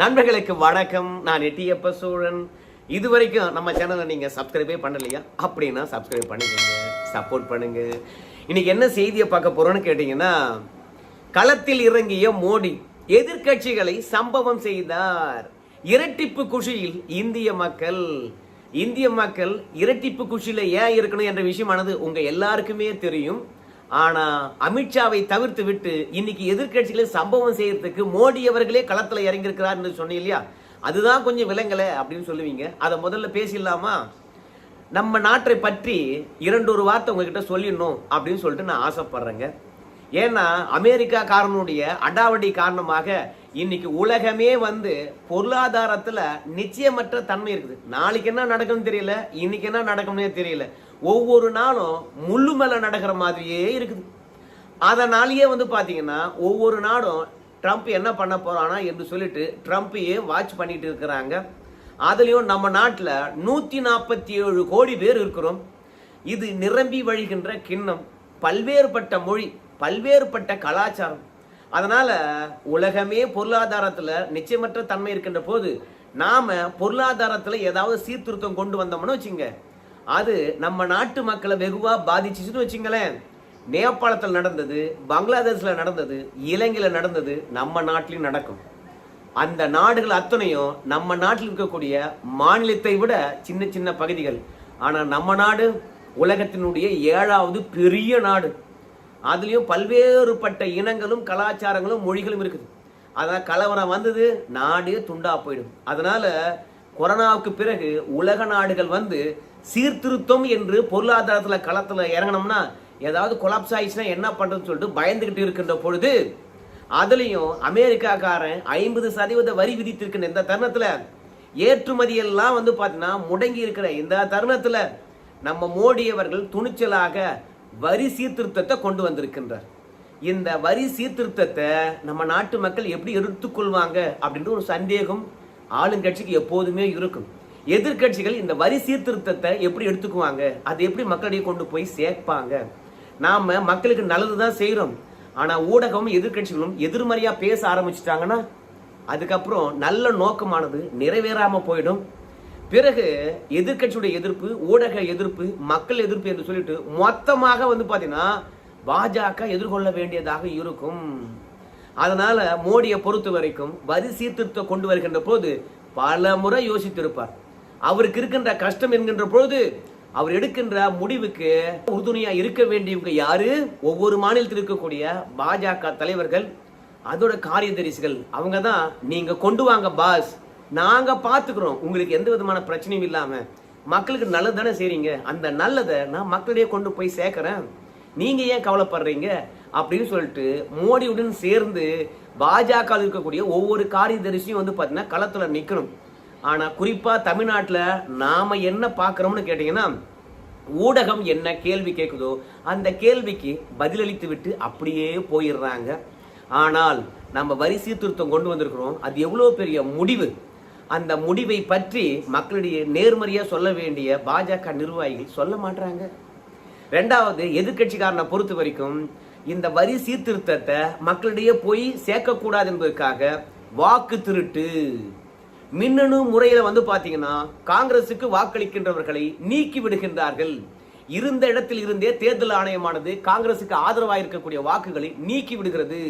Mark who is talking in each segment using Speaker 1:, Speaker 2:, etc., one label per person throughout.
Speaker 1: நண்பர்களுக்கு வணக்கம். நான் எட்டியப்ப சோழன். இது வரைக்கும் நம்ம சேனலை நீங்கள் சப்ஸ்கிரைபே பண்ணலையா? அப்படின்னா சப்ஸ்கிரைப் பண்ணிக்கோங்க. சப்போர்ட் பண்ணுங்க. இன்னைக்கு என்ன செய்தியை பார்க்க போறோம்னு கேட்டிங்கன்னா களத்தில் இறங்கிய மோடி எதிர்க்கட்சிகளை சம்பவம் செய்தார். இரட்டிப்பு குஷியில் இந்திய மக்கள் இந்திய மக்கள் இரட்டிப்பு குஷியில் ஏன் இருக்கணும் என்ற விஷயமானது உங்கள் எல்லாருக்குமே தெரியும். ஆனா அமித்ஷாவை தவிர்த்து விட்டு இன்னைக்கு எதிர்கட்சிகளை சம்பவம் செய்யறதுக்கு மோடி அவர்களே களத்துல இறங்கியிருக்கிறார் சொன்னீங்க இல்லையா? அதுதான் கொஞ்சம் விலங்கலை அப்படின்னு சொல்லுவீங்க. அதை முதல்ல பேசிடலாமா? நம்ம நாட்டை பற்றி இரண்டு ஒரு வார்த்தை உங்ககிட்ட சொல்லிடணும் அப்படின்னு சொல்லிட்டு நான் ஆசைப்படுறேங்க. ஏன்னா அமெரிக்கா காரனுடைய அடாவடி காரணமாக இன்னைக்கு உலகமே வந்து பொருளாதாரத்துல நிச்சயமற்ற தன்மை இருக்குது. நாளைக்கு என்ன நடக்கும்னு தெரியல இன்னைக்கு என்ன நடக்கும்னே தெரியல. ஒவ்வொரு நாளும் முள்ளு மேலே நடக்கிற மாதிரியே இருக்குது. அதனாலேயே வந்து பார்த்தீங்கன்னா ஒவ்வொரு நாடும் ட்ரம்ப் என்ன பண்ண போகிறானா என்று சொல்லிட்டு ட்ரம்ப்பையே வாட்ச் பண்ணிட்டு இருக்கிறாங்க. அதுலேயும் நம்ம நாட்டில் நூற்றி நாற்பத்தி ஏழு கோடி பேர் இருக்கிறோம். இது நிரம்பி வழிகின்ற கிண்ணம். பல்வேறுபட்ட மொழி பல்வேறுபட்ட கலாச்சாரம். அதனால் உலகமே பொருளாதாரத்தில் நிச்சயமற்ற தன்மை இருக்கின்ற போது நாம் பொருளாதாரத்தில் ஏதாவது சீர்திருத்தம் கொண்டு வந்தோம்னு வச்சுங்க அது நம்ம நாட்டு மக்களை வெகுவாக பாதிச்சிச்சுன்னு வச்சுங்களேன். நேபாளத்தில் நடந்தது பங்களாதேஷில் நடந்தது இலங்கையில் நடந்தது நம்ம நாட்டிலையும் நடக்கும். அந்த நாடுகள் அத்தனையும் நம்ம நாட்டில் இருக்கக்கூடிய மாநிலத்தை விட சின்ன சின்ன பகுதிகள். ஆனால் நம்ம நாடு உலகத்தினுடைய ஏழாவது பெரிய நாடு. அதுலேயும் பல்வேறுபட்ட இனங்களும் கலாச்சாரங்களும் மொழிகளும் இருக்குது. அதான் கலவரம் வந்தது நாடே துண்டா போயிடும் அதனால கொரோனாவுக்கு பிறகு உலக நாடுகள் வந்து சீர்திருத்தம் என்று பொருளாதாரத்தில் களத்தில் இறங்கினோம்னா ஏதாவது கொலாப்ஸ் ஆயிடுச்சுன்னா என்ன பண்ணுறதுன்னு சொல்லிட்டு பயந்துகிட்டு இருக்கின்ற பொழுது அதுலேயும் அமெரிக்காக்காரன் ஐம்பது சதவீத வரி விதித்திருக்கின்ற இந்த தருணத்தில் ஏற்றுமதி எல்லாம் வந்து பார்த்தீங்கன்னா முடங்கி இருக்கிற இந்த தருணத்தில் நம்ம மோடி அவர்கள் துணிச்சலாக வரி சீர்திருத்தத்தை கொண்டு வந்திருக்கின்றார். இந்த வரி சீர்திருத்தத்தை நம்ம நாட்டு மக்கள் எப்படி எடுத்துக்கொள்வாங்க அப்படின்ற ஒரு சந்தேகம் ஆளுங்கட்சிக்கு எப்போதுமே இருக்கும். எதிர்க்கட்சிகள் இந்த வரி சீர்திருத்தத்தை எப்படி எடுத்துக்குவாங்க? அதை எப்படி மக்களிடையே கொண்டு போய் சேர்ப்பாங்க? நாம மக்களுக்கு நல்லது தான் செய்யறோம் ஆனா ஊடகமும் எதிர்க்கட்சிகளும் எதிர்மறையா பேச ஆரம்பிச்சிட்டாங்கன்னா அதுக்கப்புறம் நல்ல நோக்கமானது நிறைவேறாம போயிடும். பிறகு எதிர்க்கட்சியுடைய எதிர்ப்பு ஊடக எதிர்ப்பு மக்கள் எதிர்ப்பு என்று சொல்லிட்டு மொத்தமாக வந்து பாத்தீங்கன்னா பாஜக எதிர்கொள்ள வேண்டியதாக இருக்கும். அதனால மோடியை பொறுத்த வரைக்கும் வரி சீர்திருத்தம் கொண்டு வருகின்ற போது பல முறை யோசித்திருப்பார். அவருக்கு இருக்கின்ற கஷ்டம் என்கின்ற பொழுது அவர் எடுக்கின்ற முடிவுக்கு உறுதுணையா இருக்க வேண்டியவங்க யாரு? ஒவ்வொரு மாநிலத்தில் இருக்கக்கூடிய பாஜக தலைவர்கள் அதோட காரியதரிசிகள் அவங்க தான் நீங்க கொண்டு வாங்க பாஸ். நாங்க பாத்துக்கிறோம். உங்களுக்கு எந்த விதமான பிரச்சனையும் இல்லாம. மக்களுக்கு நல்லது தானே செய்றீங்க? அந்த நல்லதை நான் மக்களிடையே கொண்டு போய் சேர்க்கிறேன். நீங்க ஏன் கவலைப்படுறீங்க? அப்படின்னு சொல்லிட்டு மோடியுடன் சேர்ந்து பாஜக இருக்கக்கூடிய ஒவ்வொரு காரியதரிசியும் வந்து பாத்தீங்கன்னா களத்துல நிக்கணும். ஆனால் குறிப்பாக தமிழ்நாட்டில் நாம் என்ன பார்க்குறோம்னு கேட்டிங்கன்னா ஊடகம் என்ன கேள்வி கேட்குதோ அந்த கேள்விக்கு பதிலளித்து விட்டு அப்படியே போயிடுறாங்க. ஆனால் நம்ம வரி சீர்திருத்தம் கொண்டு வந்திருக்கிறோம். அது எவ்வளோ பெரிய முடிவு? அந்த முடிவை பற்றி மக்களிடையே நேர்மறையாக சொல்ல வேண்டிய பாஜக நிர்வாகிகள் சொல்ல மாட்டாங்க ரெண்டாவது எதிர்க்கட்சிக்காரனை பொறுத்த வரைக்கும் இந்த வரி சீர்திருத்தத்தை மக்களிடையே போய் சேர்க்கக்கூடாது என்பதற்காக வாக்கு திருட்டு. மின்னணு முறையில் வந்து பார்த்தீங்கன்னா காங்கிரசுக்கு வாக்களிக்கின்றவர்களை நீக்கி விடுகின்றார்கள். இருந்த இடத்தில் இருந்தே தேர்தல் ஆணையமானது காங்கிரசுக்கு ஆதரவாக இருக்கக்கூடிய வாக்குகளை நீக்கி விடுகிறது.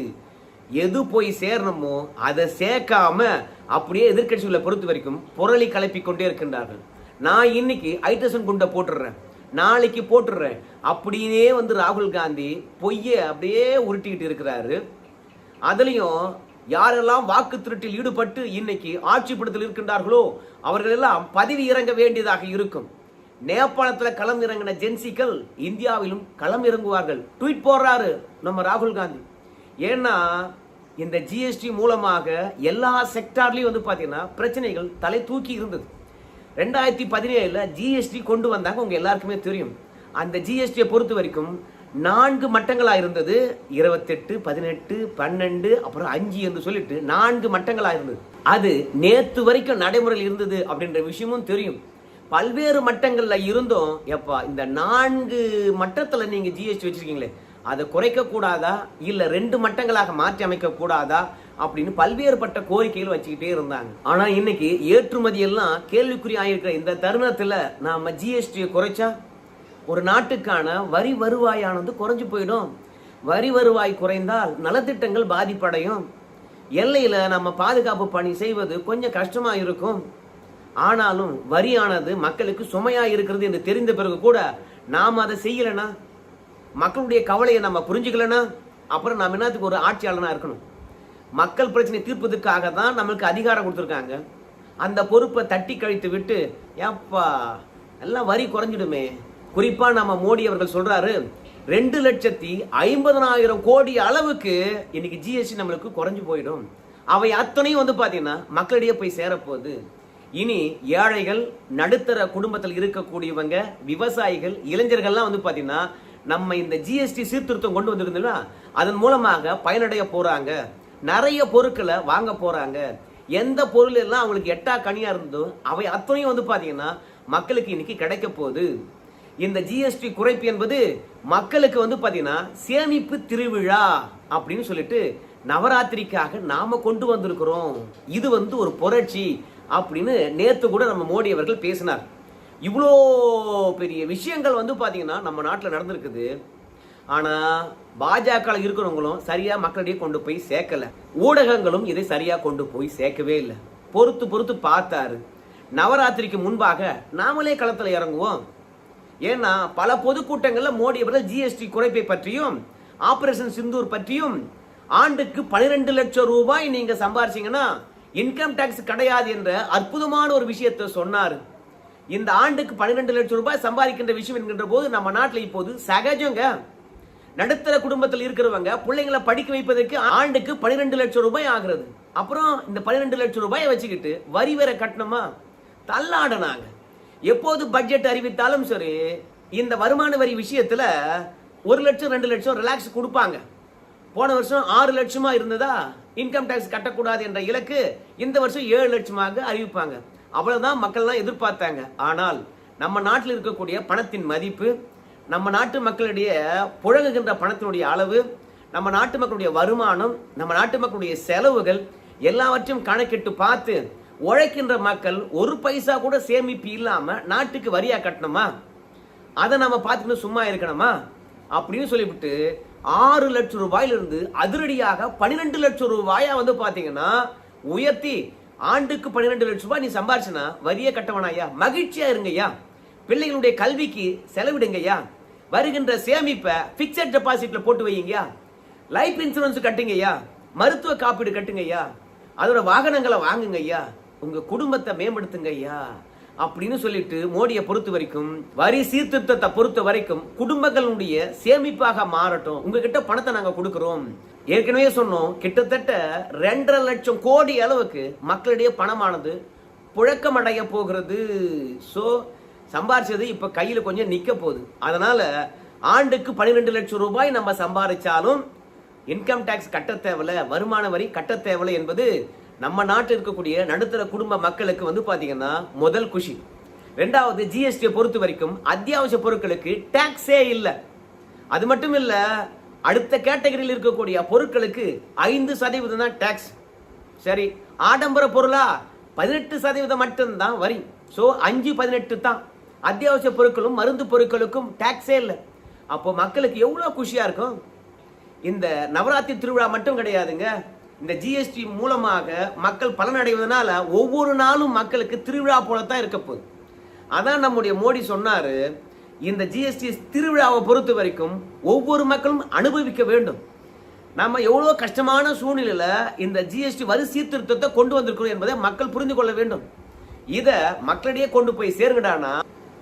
Speaker 1: எது போய் சேரணுமோ அதை சேர்க்காம அப்படியே எதிர்க்கட்சிகளை பொறுத்த வரைக்கும் புரளி கலப்பி கொண்டே இருக்கின்றார்கள். நான் இன்னைக்கு ஐட்ரசன் குண்டை போட்டுடுறேன். நாளைக்கு போட்டுடுறேன். அப்படியே வந்து ராகுல் காந்தி பொய்ய அப்படியே உருட்டிக்கிட்டு இருக்கிறாரு. அதுலேயும் யாரெல்லாம் வாக்கு திருட்டில் ஈடுபட்டு இன்னைக்கு ஆட்சி இருக்கின்றார்களோ அவர்களெல்லாம் பதவி இறங்க வேண்டியதாக இருக்கும். நேபாளத்தில் களம் இறங்கின ஜென்சிகள் இந்தியாவிலும் களம் இறங்குவார்கள். ட்வீட் போடுறாரு நம்ம ராகுல் காந்தி. ஏன்னா இந்த ஜிஎஸ்டி மூலமாக எல்லா செக்டார்லேயும் வந்து பார்த்தீங்கன்னா பிரச்சனைகள் தலை தூக்கி இருந்தது. ரெண்டாயிரத்தி பதினேழில் ஜிஎஸ்டி கொண்டு வந்தாங்க உங்கள் எல்லாருக்குமே தெரியும். அந்த ஜிஎஸ்டியை பொறுத்த வரைக்கும் நான்கு மட்டங்களாக இருந்தது. இருபத்தெட்டு பதினெட்டு பன்னெண்டு அப்புறம் அஞ்சு என்று சொல்லிட்டு நான்கு மட்டங்களாக இருந்தது. அது நேற்று வரைக்கும் நடைமுறையில் இருந்தது அப்படின்ற விஷயமும் தெரியும். பல்வேறு மட்டங்களில் இருந்தும். எப்பா இந்த நான்கு மட்டத்தில் நீங்கள் ஜிஎஸ்டி வச்சிருக்கீங்களே அதை குறைக்க கூடாதா? ரெண்டு மட்டங்களாக மாற்றி அமைக்க கூடாதா? அப்படின்னு பல்வேறுபட்ட கோரிக்கைகள் வச்சுக்கிட்டே இருந்தாங்க. ஆனால் இன்னைக்கு ஏற்றுமதி எல்லாம் கேள்விக்குறி ஆகியிருக்கிற இந்த தருணத்தில் நாம ஜிஎஸ்டியை குறைச்சா? ஒரு நாட்டுக்கான வரி வருவாயானது குறைஞ்சு போயிடும். வரி வருவாய் குறைந்தால் நலத்திட்டங்கள் பாதிப்படையும். எல்லையில் நம்ம பாதுகாப்பு பணி செய்வது கொஞ்சம் கஷ்டமாக இருக்கும். ஆனாலும் வரியானது மக்களுக்கு சுமையாக இருக்கிறது என்று தெரிந்த பிறகு கூட நாம் அதை செய்யலைனா? மக்களுடைய கவலையை நம்ம புரிஞ்சுக்கலனா? அப்புறம் நம்ம என்னத்துக்கு ஒரு ஆட்சியாளனாக இருக்கணும்? மக்கள் பிரச்சனை தீர்ப்பதற்காக தான் நம்மளுக்கு அதிகாரம் கொடுத்துருக்காங்க. அந்த பொறுப்பை தட்டி கழித்து விட்டு ஏப்பா எல்லாம் வரி குறைஞ்சிடுமே. குறிப்பாக நம்ம மோடி அவர்கள் சொல்கிறாரு ரெண்டு லட்சத்தி ஐம்பதனாயிரம் கோடி அளவுக்கு இன்னைக்கு ஜிஎஸ்டி நம்மளுக்கு குறைஞ்சு போயிடும். அவை அத்தனையும் வந்து பார்த்தீங்கன்னா மக்களிடையே போய் சேரப்போகுது. இனி ஏழைகள் நடுத்தர குடும்பத்தில் இருக்கக்கூடியவங்க விவசாயிகள் இளைஞர்கள்லாம் வந்து பார்த்தீங்கன்னா நம்ம இந்த ஜிஎஸ்டி சீர்திருத்தம் கொண்டு வந்திருந்தோம்னா அதன் மூலமாக பயனடைய போகிறாங்க நிறைய பொருட்களை வாங்க போகிறாங்க எந்த பொருள் எல்லாம் அவங்களுக்கு எட்டா கனியாக இருந்ததோ அவை அத்தனையும் வந்து பார்த்தீங்கன்னா மக்களுக்கு இன்னைக்கு கிடைக்க போகுது. இந்த ஜிஎஸ்டி குறைப்பு என்பது மக்களுக்கு வந்து பார்த்தீங்கன்னா சேமிப்பு திருவிழா அப்படின்னு சொல்லிட்டு நவராத்திரிக்காக நாம கொண்டு வந்திருக்கிறோம். இது வந்து ஒரு புரட்சி அப்படின்னு நேற்று கூட நம்ம மோடி அவர்கள் பேசினார். இவ்வளோ பெரிய விஷயங்கள் வந்து பார்த்தீங்கன்னா நம்ம நாட்டில் நடந்திருக்குது. ஆனால் பாஜக இருக்கிறவங்களும் சரியாக மக்களிடையே கொண்டு போய் சேர்க்கல. ஊடகங்களும் இதை சரியாக கொண்டு போய் சேர்க்கவே இல்லை. பொறுத்து பொறுத்து பார்த்தாரு. நவராத்திரிக்கு முன்பாக நாமளே களத்தில் இறங்குவோம். ஏன்னா பல பொதுக்கூட்டங்களில் மோடி அவர்கள் ஜிஎஸ்டி குறைப்பை பற்றியும் ஆபரேஷன் சிந்தூர் பற்றியும் ஆண்டுக்கு பனிரெண்டு லட்சம் ரூபாய் நீங்க சம்பாரிச்சீங்கன்னா இன்கம் டேக்ஸ் கிடையாது என்ற அற்புதமான ஒரு விஷயத்தை சொன்னார். இந்த ஆண்டுக்கு பன்னிரெண்டு லட்சம் ரூபாய் சம்பாதிக்கின்ற விஷயம் என்கின்ற போது நம்ம நாட்டில் இப்போது சகஜங்க. நடுத்தர குடும்பத்தில் இருக்கிறவங்க பிள்ளைங்களை படிக்க வைப்பதற்கு ஆண்டுக்கு பன்னிரெண்டு லட்சம் ரூபாய் ஆகிறது. அப்புறம் இந்த பன்னிரெண்டு லட்சம் ரூபாயை வச்சுக்கிட்டு வரி வேற கட்டணுமா? தள்ளாடினாங்க. எப்போது பட்ஜெட் அறிவித்தாலும் சரி இந்த வருமான வரி விஷயத்தில் ஒரு லட்சம் ரெண்டு லட்சம் ரிலாக்ஸ் கொடுப்பாங்க. போன வருஷம் ஆறு லட்சமா இருந்ததா? இன்கம் டேக்ஸ் கட்டக்கூடாது என்ற இலக்கு இந்த வருஷம் ஏழு லட்சமாக அறிவிப்பாங்க. அவ்வளவுதான் மக்கள்லாம் எதிர்பார்த்தாங்க. ஆனால் நம்ம நாட்டில் இருக்கக்கூடிய பணத்தின் மதிப்பு நம்ம நாட்டு மக்களுடைய புழங்குகின்ற பணத்தினுடைய அளவு நம்ம நாட்டு மக்களுடைய வருமானம் நம்ம நாட்டு மக்களுடைய செலவுகள் எல்லாவற்றையும் கணக்கிட்டு பார்த்து உழைக்கின்ற மக்கள் ஒரு பைசா கூட சேமிப்பு இல்லாமல் நாட்டுக்கு வரியா கட்டணுமா? அதை நம்ம பார்த்துட்டு சும்மா இருக்கணுமா? அப்படின்னு சொல்லிவிட்டு ஆறு லட்சம் ரூபாயிலிருந்து அதிரடியாக பன்னிரெண்டு லட்சம் ரூபாயா வந்து பார்த்தீங்கன்னா உயர்த்தி ஆண்டுக்கு பன்னிரெண்டு லட்சம் ரூபாய் நீ சம்பாரிச்சனா வரியே கட்டவனாயா மகிழ்ச்சியா இருங்கய்யா. பிள்ளைகளுடைய கல்விக்கு செலவிடுங்கய்யா. வருகின்ற சேமிப்பை பிக்சட் டெபாசிட்ல போட்டு வைங்கய்யா லைஃப் இன்சூரன்ஸ் கட்டுங்கய்யா. மருத்துவ காப்பீடு கட்டுங்கய்யா. அதோட வாகனங்களை வாங்குங்கய்யா. உங்கள் குடும்பத்தை மேம்படுத்துங்க ஐயா அப்படின்னு சொல்லிட்டு மோடியை பொறுத்த வரைக்கும் வரி சீர்திருத்தத்தை பொறுத்த வரைக்கும் குடும்பங்களுடைய சேமிப்பாக மாறட்டும். உங்ககிட்ட பணத்தை நாங்க கொடுக்கிறோம். ஏற்கனவே சொன்னோம் கிட்டத்தட்ட ரெண்டரை லட்சம் கோடி அளவுக்கு மக்களிடையே பணமானது புழக்கமடைய போகிறது. ஸோ சம்பாரிச்சது இப்போ கையில் கொஞ்சம் நிற்க போகுது. அதனால ஆண்டுக்கு பன்னிரெண்டு லட்சம் ரூபாய் நம்ம சம்பாதிச்சாலும் இன்கம் டேக்ஸ் கட்ட தேவையில்ல வருமான வரி கட்ட தேவையில்லை என்பது நம்ம நாட்டில் இருக்கக்கூடிய நடுத்தர குடும்ப மக்களுக்கு வந்து பார்த்தீங்கன்னா முதல் குஷி. ரெண்டாவது ஜிஎஸ்டியை பொறுத்த வரைக்கும் அத்தியாவசிய பொருட்களுக்கு டேக்ஸே இல்லை. அது மட்டும் இல்லை அடுத்த கேட்டகரியில் இருக்கக்கூடிய பொருட்களுக்கு ஐந்து சதவீதம் தான் டேக்ஸ் சரி ஆடம்பர பொருளா பதினெட்டு சதவீதம் மட்டும்தான் வரி. ஸோ அஞ்சு பதினெட்டு தான். அத்தியாவசிய பொருட்களும் மருந்து பொருட்களுக்கும் டேக்ஸே இல்லை. அப்போ மக்களுக்கு எவ்வளோ குஷியாக இருக்கும்? இந்த நவராத்திரி திருவிழா மட்டும் கிடையாதுங்க. இந்த ஜிஎஸ்டி மூலமாக மக்கள் பலனடைவதனால ஒவ்வொரு நாளும் மக்களுக்கு திருவிழா போலத்தான் இருக்க போகுது. அதான் நம்முடைய மோடி சொன்னார் இந்த ஜிஎஸ்டி திருவிழாவை பொறுத்த வரைக்கும் ஒவ்வொரு மக்களும் அனுபவிக்க வேண்டும். நம்ம எவ்வளோ கஷ்டமான சூழ்நிலையில் இந்த ஜிஎஸ்டி வரி சீர்திருத்தத்தை கொண்டு வந்திருக்கிறோம் என்பதை மக்கள் புரிந்து கொள்ள வேண்டும். இதை மக்களிடையே கொண்டு போய் சேருங்கடானா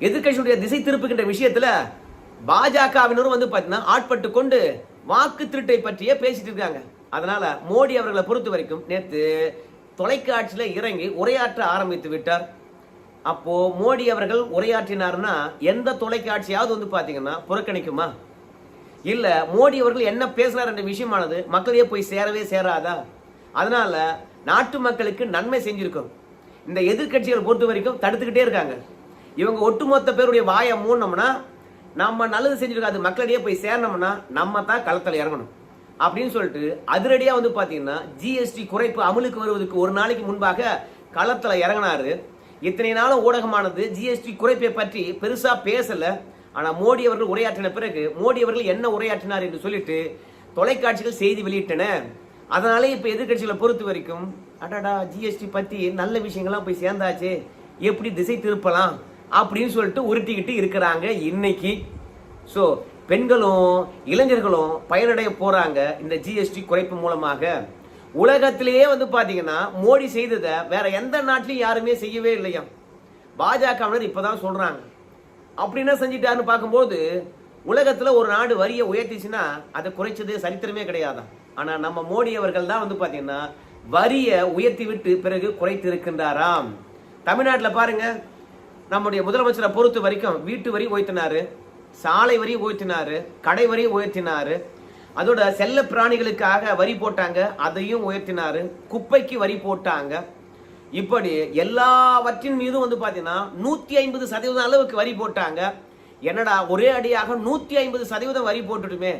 Speaker 1: எதிர்கட்சியுடைய திசை திருப்புகின்ற விஷயத்தில் பாஜகவினரும் வந்து பார்த்தீங்கன்னா ஆட்பட்டு கொண்டு வாக்கு திருட்டை பற்றியே பேசிட்டு இருக்காங்க. அதனால மோடி அவர்களை பொறுத்த வரைக்கும் நேற்று தொலைக்காட்சியில் இறங்கி உரையாற்ற ஆரம்பித்து விட்டார். அப்போ மோடி அவர்கள் உரையாற்றினார்னா எந்த தொலைக்காட்சியாவது வந்து பார்த்தீங்கன்னா புறக்கணிக்குமா? இல்ல மோடி அவர்கள் என்ன பேசினார் என்ற விஷயமானது மக்களையே போய் சேரவே சேராதா? அதனால நாட்டு மக்களுக்கு நன்மை செஞ்சுருக்கோம். இந்த எதிர்க்கட்சிகளை பொறுத்த வரைக்கும் தடுத்துக்கிட்டே இருக்காங்க. இவங்க ஒட்டுமொத்த பேருடைய வாயை மூணோம்னா நம்ம நல்லது செஞ்சிருக்கோம் அது மக்களிடையே போய் சேரணும்னா நம்ம தான் களத்தில் இறங்கணும். அப்படின்னு சொல்லிட்டு அதிரடியாக வந்து பார்த்தீங்கன்னா ஜிஎஸ்டி குறைப்பு அமலுக்கு வருவதற்கு ஒரு நாளைக்கு முன்பாக களத்தில் இறங்கினாரு. இத்தனை நாளும் ஊடகமானது ஜிஎஸ்டி குறைப்பை பற்றி பெருசாக பேசலை. ஆனால் மோடி அவர்கள் உரையாற்றின பிறகு மோடி அவர்கள் என்ன உரையாற்றினார் என்று சொல்லிட்டு தொலைக்காட்சிகள் செய்தி வெளியிட்டன. அதனாலே இப்போ எதிர்க்கட்சிகளை பொறுத்த வரைக்கும் அடாடா ஜிஎஸ்டி பற்றி நல்ல விஷயங்கள்லாம் போய் சேர்ந்தாச்சு எப்படி திசை திருப்பலாம் அப்படின்னு சொல்லிட்டு உருட்டிக்கிட்டு இருக்கிறாங்க இன்னைக்கு. ஸோ பெண்களும் இளைஞர்களும் பயனடைய போகிறாங்க இந்த ஜிஎஸ்டி குறைப்பு மூலமாக. உலகத்திலேயே வந்து பார்த்தீங்கன்னா மோடி செய்ததை வேற எந்த நாட்டிலையும் யாருமே செய்யவே இல்லையா? பாஜகவினர் இப்போதான் சொல்கிறாங்க அப்படி என்ன செஞ்சிட்டாருன்னு பார்க்கும்போது உலகத்தில் ஒரு நாடு வரியை உயர்த்திச்சுன்னா அதை குறைச்சது சரித்திரமே கிடையாதான் ஆனால் நம்ம மோடி அவர்கள் தான் வந்து பார்த்தீங்கன்னா வரியை உயர்த்தி விட்டு பிறகு குறைத்து இருக்கின்றாராம் தமிழ்நாட்டில் பாருங்க நம்முடைய முதலமைச்சரை பொறுத்த வரைக்கும் வீட்டு வரி உயர்த்தினாரு. சாலை வரி உயர்த்தினாரு கடை வரி உயர்த்தினாரு. அதோட செல்ல பிராணிகளுக்காக வரி போட்டாங்க அதையும் உயர்த்தினாரு. குப்பைக்கு வரி போட்டாங்க. இப்படி எல்லாவற்றின் மீதும் வந்து பார்த்தீங்கன்னா நூற்றி ஐம்பது சதவீதம் அளவுக்கு வரி போட்டாங்க. என்னடா ஒரே அடியாக நூற்றி ஐம்பது சதவீதம் வரி போட்டுட்டுமே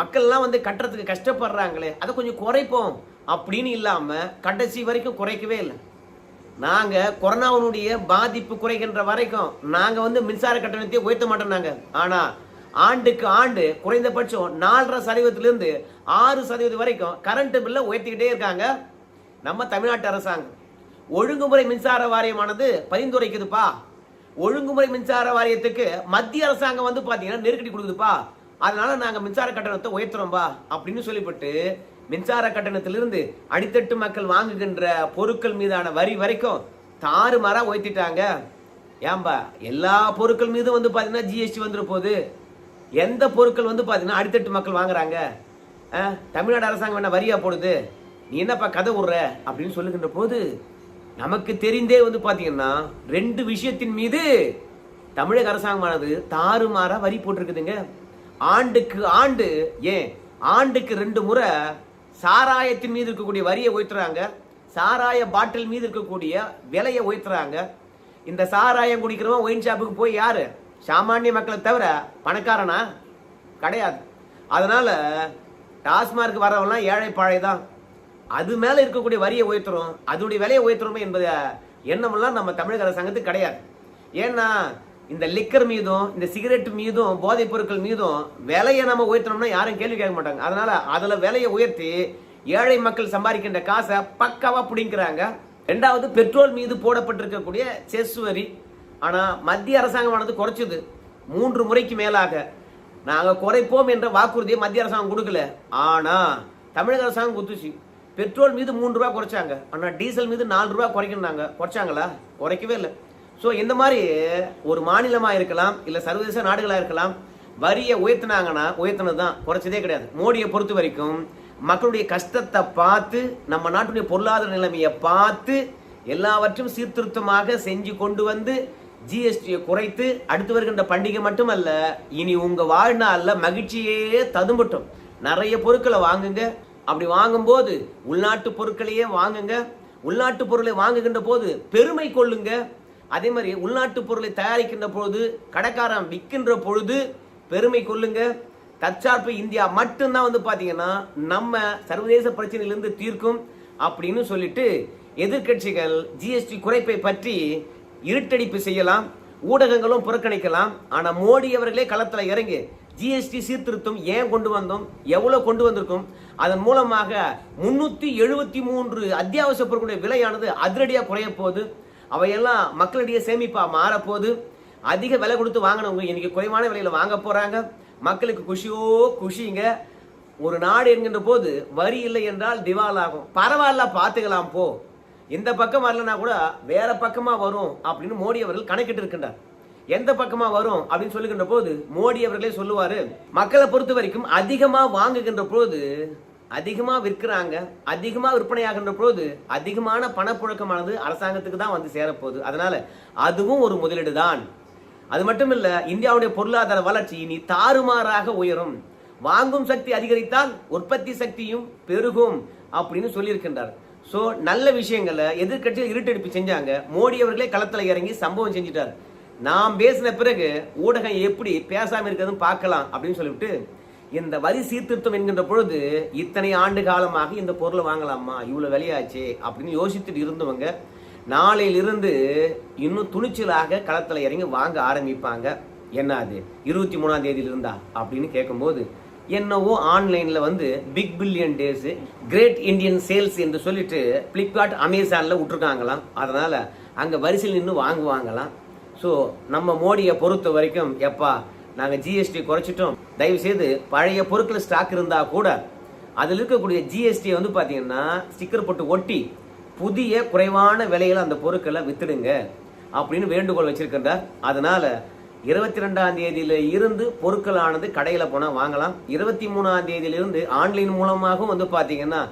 Speaker 1: மக்கள்லாம் வந்து கட்டுறதுக்கு கஷ்டப்படுறாங்களே அதை கொஞ்சம் குறைப்போம் அப்படின்னு இல்லாமல் கடைசி வரைக்கும் குறைக்கவே இல்லை. நாங்கள் கொரோனாவினுடைய பாதிப்பு குறைகின்ற வரைக்கும் நாங்கள் வந்து மின்சார கட்டணத்தை உயர்த்த மாட்டோம் நாங்கள் ஆனால் ஆண்டுக்கு ஆண்டு குறைந்தபட்சம் நாலரை சதவீதத்திலிருந்து ஆறு சதவீதம் வரைக்கும் கரண்ட் பில்லை உயர்த்திக்கிட்டே இருக்காங்க நம்ம தமிழ்நாட்டு அரசாங்கம். ஒழுங்குமுறை மின்சார வாரியமானது பரிந்துரைக்குதுப்பா. ஒழுங்குமுறை மின்சார வாரியத்துக்கு மத்திய அரசாங்கம் வந்து பார்த்தீங்கன்னா நெருக்கடி கொடுக்குதுப்பா. அதனால நாங்கள் மின்சார கட்டணத்தை உயர்த்துறோம்பா அப்படின்னு சொல்லிவிட்டு மின்சார கட்டணத்திலிருந்து அடித்தட்டு மக்கள் வாங்குகின்ற பொருட்கள் மீதான வரி வரைக்கும் தாறுமாறா உயர்த்திட்டாங்க. ஏன்பா எல்லா பொருட்கள் மீதும் வந்து பார்த்தீங்கன்னா ஜிஎஸ்டி வந்துட போகுது எந்த பொருட்கள் வந்து பார்த்தீங்கன்னா அடித்தட்டு மக்கள் வாங்குறாங்க? தமிழ்நாடு அரசாங்கம் என்ன வரியா போடுது? நீ என்னப்பா கதை விடுற அப்படின்னு சொல்லுகின்ற போது நமக்கு தெரிந்தே வந்து பார்த்தீங்கன்னா ரெண்டு விஷயத்தின் மீது தமிழக அரசாங்கமானது தாறுமாறாக வரி போட்டிருக்குதுங்க. ஆண்டுக்கு ஆண்டு ஏன் ஆண்டுக்கு ரெண்டு முறை சாராயத்தின் மீது இருக்கக்கூடிய வரியை உயர்த்துறாங்க. சாராய பாட்டில் மீது இருக்கக்கூடிய விலையை உயர்த்துறாங்க. இந்த சாராயம் குடிக்கிறவன் ஒயின் ஷாப்புக்கு போய் யாரு? சாமானிய மக்களை தவிர பணக்காரனா? கிடையாது. அதனால டாஸ்மார்க் வரவெல்லாம் ஏழை பாழை தான் அது மேல இருக்கக்கூடிய வரியை உயர்த்துறோம். அதனுடைய விலையை உயர்த்துறோமே என்பது எண்ணமெல்லாம் நம்ம தமிழக அரசாங்கத்துக்கு கிடையாது. ஏன்னா இந்த லிக்கர் மீதும் இந்த சிகரெட் மீதும் போதைப் பொருட்கள் மீதும் விலையை நம்ம உயர்த்தணும்னா யாரும் கேள்வி கேட்க மாட்டாங்க. அதனால அதுல விலையை உயர்த்தி ஏழை மக்கள் சம்பாதிக்கின்ற காசை பக்காவா பிடிங்கிறாங்க ரெண்டாவது பெட்ரோல் மீது போடப்பட்டிருக்கக்கூடிய செஸ் வரி. ஆனா மத்திய அரசாங்கமானது குறைச்சது. மூன்று முறைக்கு மேலாக. நாங்கள் குறைப்போம் என்ற வாக்குறுதியை மத்திய அரசாங்கம் கொடுக்கல. ஆனா தமிழக அரசாங்கம் குத்துச்சு பெட்ரோல் மீது மூன்று ரூபா குறைச்சாங்க. ஆனா டீசல் மீது நாலு ரூபா குறைக்கணும்னாங்க. குறைச்சாங்களா? குறைக்கவே இல்லை. ஸோ இந்த மாதிரி ஒரு மாநிலமாக இருக்கலாம் இல்லை சர்வதேச நாடுகளாக இருக்கலாம் வரியை உயர்த்தினாங்கன்னா உயர்த்தினது தான் குறைச்சதே கிடையாது. மோடியை பொறுத்த வரைக்கும் மக்களுடைய கஷ்டத்தை பார்த்து நம்ம நாட்டுடைய பொருளாதார நிலைமையை பார்த்து எல்லாவற்றையும் சீர்திருத்தமாக செஞ்சு கொண்டு வந்து ஜிஎஸ்டியை குறைத்து அடுத்து வருகின்ற பண்டிகை மட்டுமல்ல இனி உங்கள் வாழ்நாளில் மகிழ்ச்சியே ததும்பட்டும். நிறைய பொருட்களை வாங்குங்க. அப்படி வாங்கும்போது உள்நாட்டு பொருட்களையே வாங்குங்க. உள்நாட்டு பொருளை வாங்குகின்ற போது பெருமை கொள்ளுங்க. அதே மாதிரி உள்நாட்டு பொருளை தயாரிக்கின்ற பொழுது கடைக்காரன் விற்கின்ற பொழுது பெருமை கொள்ளுங்க. தற்சார்பு இந்தியா மட்டும்தான் வந்து பார்த்தீங்கன்னா நம்ம சர்வதேச பிரச்சனையிலிருந்து தீர்க்கும் அப்படின்னு சொல்லிட்டு எதிர்க்கட்சிகள் ஜிஎஸ்டி குறைப்பை பற்றி இருட்டடிப்பு செய்யலாம் ஊடகங்களும் புறக்கணிக்கலாம். ஆனால் மோடி அவர்களே களத்தில் இறங்கி ஜிஎஸ்டி சீர்திருத்தம் ஏன் கொண்டு வந்தோம் எவ்வளோ கொண்டு வந்திருக்கும் அதன் மூலமாக முன்னூற்றி எழுபத்தி மூன்று அத்தியாவசிய பொருட்களுடைய விலையானது அதிரடியாக குறைய போகுது. அவையெல்லாம் மக்களிடையே சேமிப்பா மாறப்போகுது. அதிக விலை கொடுத்து வாங்கினவங்க இன்னைக்கு குறைவான விலையில வாங்க போறாங்க. மக்களுக்கு குஷியோ குஷிங்க. ஒரு நாடு என்கின்ற போது வரி இல்லை என்றால் திவால் ஆகும் பரவாயில்ல பார்த்துக்கலாம் போ. இந்த பக்கம் வரலனா கூட வேற பக்கமா வரும் அப்படின்னு மோடி அவர்கள் கணக்கிட்டு இருக்கின்றார். எந்த பக்கமா வரும் அப்படின்னு சொல்லுகின்ற போது மோடி அவர்களே சொல்லுவாரு மக்களை பொறுத்த வரைக்கும் அதிகமா வாங்குகின்ற போது அதிகமாக விற்கிறாங்க அதிகமாக விற்பனையாகின்ற போது அதிகமான பணப்புழக்கமானது அரசாங்கத்துக்கு தான் வந்து சேரப்போகுது. அதனால அதுவும் ஒரு முதலீடு தான் அது மட்டும் இல்லை இந்தியாவுடைய பொருளாதார வளர்ச்சி இனி தாறுமாறாக உயரும். வாங்கும் சக்தி அதிகரித்தால் உற்பத்தி சக்தியும் பெருகும் அப்படின்னு சொல்லியிருக்கின்றார். ஸோ நல்ல விஷயங்களை எதிர்க்கட்சியில் இருட்டடிப்பு செஞ்சாங்க. மோடி அவர்களே களத்தில் இறங்கி சம்பவம் செஞ்சிட்டார். நாம் பேசின பிறகு ஊடகம் எப்படி பேசாமல் இருக்கிறதுன்னு பார்க்கலாம் அப்படின்னு சொல்லிவிட்டு இந்த வரி சீர்திருத்தம் என்கின்ற பொழுது இத்தனை ஆண்டு காலமாக இந்த பொருளை வாங்கலாமா? இவ்வளவு விலையாச்சு அப்படின்னு யோசித்துட்டு இருந்தவங்க நாளையிலிருந்து இன்னும் துணிச்சலாக களத்தில் இறங்கி வாங்க ஆரம்பிப்பாங்க. என்ன அது? இருபத்தி மூணாம் தேதியில் இருந்தா? அப்படின்னு கேட்கும்போது என்னவோ ஆன்லைனில் வந்து big billion days great Indian sales என்று சொல்லிட்டு பிளிப்கார்ட் அமேசானில் விட்டுருக்காங்களாம். அதனால் அங்கே வரிசையில் நின்று வாங்குவாங்களாம். ஸோ நம்ம மோடியை பொறுத்த வரைக்கும் எப்பா நாங்கள் ஜிஎஸ்டி குறைச்சிட்டோம். தயவு செய்து பழைய பொருட்கள் ஸ்டாக் இருந்தால் கூட அதில் இருக்கக்கூடிய ஜிஎஸ்டியை வந்து பார்த்தீங்கன்னா ஸ்டிக்கர் போட்டு ஒட்டி புதிய குறைவான விலையில் அந்த பொருட்களை வித்துடுங்க அப்படின்னு வேண்டுகோள் வச்சிருக்கின்றார். அதனால் இருபத்தி ரெண்டாம் தேதியில இருந்து பொருட்களானது கடையில் போனால் வாங்கலாம். இருபத்தி மூணாம் தேதியிலிருந்து ஆன்லைன் மூலமாகவும் வந்து பார்த்தீங்கன்னா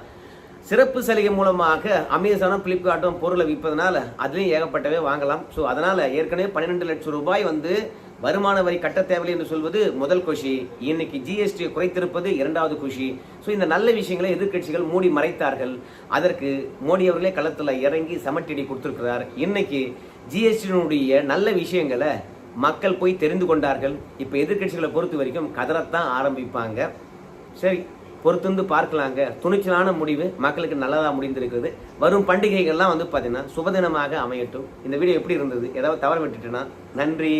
Speaker 1: சிறப்பு சலுகை மூலமாக அமேசானும் ஃப்ளிப்கார்ட்டும் பொருளை விற்பதனால அதுலேயும் ஏகப்பட்டவே வாங்கலாம். ஸோ அதனால் ஏற்கனவே பன்னிரெண்டு லட்சம் ரூபாய் வந்து வருமான வரி கட்ட தேவையில்லை என்று சொல்வது முதல் குஷி. இன்னைக்கு ஜிஎஸ்டி குறைத்திருப்பது இரண்டாவது குஷி. ஸோ இந்த நல்ல விஷயங்களை எதிர்க்கட்சிகள் மூடி மறைத்தார்கள். அதற்கு மோடி அவர்களே களத்தில் இறங்கி சமட்டடி கொடுத்திருக்கிறார். இன்னைக்கு ஜிஎஸ்டியினுடைய நல்ல விஷயங்களை மக்கள் போய் தெரிந்து கொண்டார்கள். இப்போ எதிர்க்கட்சிகளை பொறுத்த வரைக்கும் கதறத்தான் ஆரம்பிப்பாங்க. சரி பொறுத்திருந்து பார்க்கலாங்க. துணிச்சலான முடிவு. மக்களுக்கு நல்லதாக முடிந்திருக்கிறது. வரும் பண்டிகைகள்லாம் வந்து பார்த்தீங்கன்னா சுபதினமாக அமையட்டும். இந்த வீடியோ எப்படி இருந்தது? ஏதாவது தவறு விட்டுட்டுனா? நன்றி.